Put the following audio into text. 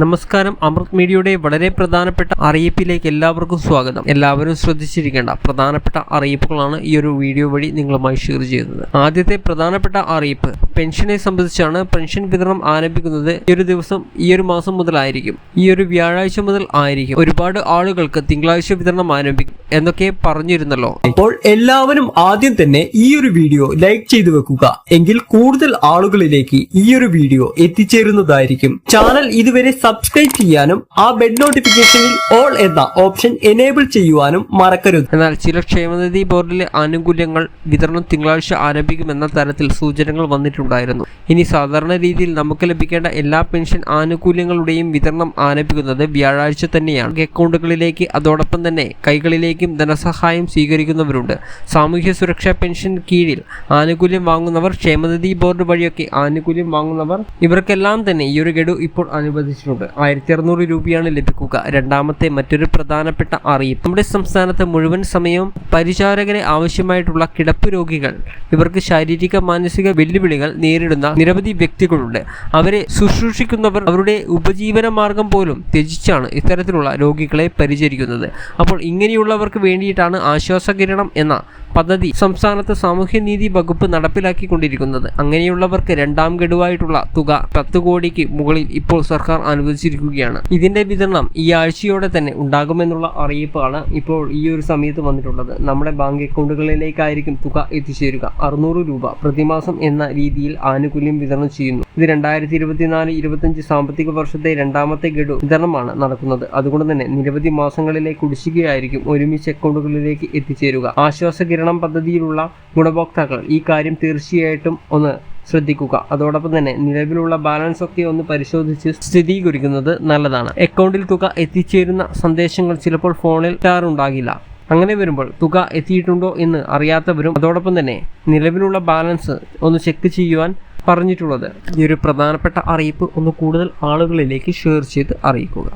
നമസ്കാരം. അമൃത് മീഡിയയുടെ വളരെ പ്രധാനപ്പെട്ട അറിയിപ്പിലേക്ക് എല്ലാവർക്കും സ്വാഗതം. എല്ലാവരും ശ്രദ്ധിച്ചിരിക്കേണ്ട പ്രധാനപ്പെട്ട അറിയിപ്പുകളാണ് ഈ ഒരു വീഡിയോ വഴി നിങ്ങളുമായി ഷെയർ ചെയ്യുന്നത്. ആദ്യത്തെ പ്രധാനപ്പെട്ട അറിയിപ്പ്. പെൻഷനെ സംബന്ധിച്ചാണ് പെൻഷൻ വിതരണം ആരംഭിക്കുന്നത് ഈ ഒരു ദിവസം ഈ ഒരു മാസം മുതലായിരിക്കും. ഈ ഒരു വ്യാഴാഴ്ച മുതൽ ആയിരിക്കും. ഒരുപാട് ആളുകൾക്ക് തിങ്കളാഴ്ച വിതരണം ആരംഭിക്കും. എന്നൊക്കെ പറഞ്ഞിരുന്നല്ലോ. അപ്പോൾ എല്ലാവരും ആദ്യം തന്നെ ഈ ഒരു വീഡിയോ ലൈക്ക് ചെയ്തു വെക്കുക. എങ്കിൽ കൂടുതൽ ആളുകളിലേക്ക് ഈ ഒരു വീഡിയോ എത്തിച്ചേരുന്നതായിരിക്കും. ചാനൽ ഇതുവരെ സബ്സ്ക്രൈബ് ചെയ്യാനും ആ ബെഡ് നോട്ടിഫിക്കേഷനിൽ ഓൾ എന്ന ഓപ്ഷൻ എനേബിൾ ചെയ്യുവാനും മറക്കരുത്. എന്നാൽ ചില ക്ഷേമനിധി ബോർഡിലെ ആനുകൂല്യങ്ങൾ വിതരണം തിങ്കളാഴ്ച ആരംഭിക്കുമെന്ന തരത്തിൽ സൂചനകൾ വന്നിട്ടുണ്ടായിരുന്നു. ഇനി സാധാരണ രീതിയിൽ നമുക്ക് ലഭിക്കേണ്ട എല്ലാ പെൻഷൻ ആനുകൂല്യങ്ങളുടെയും വിതരണം ആരംഭിക്കുന്നത് വ്യാഴാഴ്ച തന്നെയാണ്. അക്കൗണ്ടുകളിലേക്ക് അതോടൊപ്പം തന്നെ കൈകളിലേക്കും ധനസഹായം സ്വീകരിക്കുന്നവരുണ്ട്. സാമൂഹ്യ സുരക്ഷാ പെൻഷൻ കീഴിൽ ആനുകൂല്യം വാങ്ങുന്നവർ ക്ഷേമനിധി ബോർഡ് വഴിയൊക്കെ ആനുകൂല്യം വാങ്ങുന്നവർ ഇവർക്കെല്ലാം തന്നെ ഈ ഒരു ഗഡു ഇപ്പോൾ അനുവദിച്ചിട്ടുണ്ട്. ആയിരത്തി അറുന്നൂറ് രൂപയാണ് ലഭിക്കുക. രണ്ടാമത്തെ മറ്റൊരു പ്രധാനപ്പെട്ട അറിയിപ്പ്. നമ്മുടെ സംസ്ഥാനത്ത് മുഴുവൻ സമയവും പരിചാരകരെ ആവശ്യമായിട്ടുള്ള കിടപ്പ് രോഗികൾ ഇവർക്ക് ശാരീരിക മാനസിക വെല്ലുവിളികൾ നേരിടുന്ന നിരവധി വ്യക്തികളുണ്ട്. അവരെ ശുശ്രൂഷിക്കുന്നവർ അവരുടെ ഉപജീവന മാർഗം പോലും ത്യജിച്ചാണ് ഇത്തരത്തിലുള്ള രോഗികളെ പരിചരിക്കുന്നത്. അപ്പോൾ ഇങ്ങനെയുള്ളവർക്ക് വേണ്ടിയിട്ടാണ് ആശ്വാസകിരണം എന്ന പദ്ധതി സംസ്ഥാനത്ത് സാമൂഹ്യനീതി വകുപ്പ് നടപ്പിലാക്കിക്കൊണ്ടിരിക്കുന്നത്. അങ്ങനെയുള്ളവർക്ക് രണ്ടാം ഗഡുവായിട്ടുള്ള തുക പത്ത് കോടിക്ക് മുകളിൽ ഇപ്പോൾ സർക്കാർ അനുവദിച്ചിരിക്കുകയാണ്. ഇതിന്റെ വിതരണം ഈ ആഴ്ചയോടെ തന്നെ ഉണ്ടാകുമെന്നുള്ള അറിയിപ്പാണ് ഇപ്പോൾ ഈ ഒരു സമയത്ത് വന്നിട്ടുള്ളത്. നമ്മുടെ ബാങ്ക് അക്കൗണ്ടുകളിലേക്കായിരിക്കും തുക എത്തിച്ചേരുക. അറുന്നൂറ് രൂപ പ്രതിമാസം എന്ന രീതിയിൽ ആനുകൂല്യം വിതരണം ചെയ്യുന്നു. ഇത് രണ്ടായിരത്തി ഇരുപത്തിനാല് ഇരുപത്തിയഞ്ച് സാമ്പത്തിക വർഷത്തെ രണ്ടാമത്തെ ഗഡു വിതരണമാണ് നടക്കുന്നത്. അതുകൊണ്ട് തന്നെ നിരവധി മാസങ്ങളിലെ കുടിശ്ശികയായിരിക്കും ഒരുമിച്ച് അക്കൗണ്ടുകളിലേക്ക് എത്തിച്ചേരുക. ആശ്വാസ കിരണം പദ്ധതിയിലുള്ള ഗുണഭോക്താക്കൾ. ഈ കാര്യം തീർച്ചയായിട്ടും ഒന്ന് ശ്രദ്ധിക്കുക. അതോടൊപ്പം തന്നെ നിലവിലുള്ള ബാലൻസ് ഒക്കെ ഒന്ന് പരിശോധിച്ച് സ്ഥിരീകരിക്കുന്നത് നല്ലതാണ്. അക്കൗണ്ടിൽ തുക എത്തിച്ചേരുന്ന സന്ദേശങ്ങൾ ചിലപ്പോൾ ഫോണിൽ ഉണ്ടാകില്ല അങ്ങനെ വരുമ്പോൾ തുക എത്തിയിട്ടുണ്ടോ എന്ന് അറിയാത്തവരും അതോടൊപ്പം തന്നെ നിലവിലുള്ള ബാലൻസ് ഒന്ന് ചെക്ക് ചെയ്യുവാൻ പറഞ്ഞിട്ടുള്ളത്. ഈ ഒരു പ്രധാനപ്പെട്ട അറിയിപ്പ് ഒന്ന് കൂടുതൽ ആളുകളിലേക്ക് ഷെയർ ചെയ്ത് അറിയിക്കുക.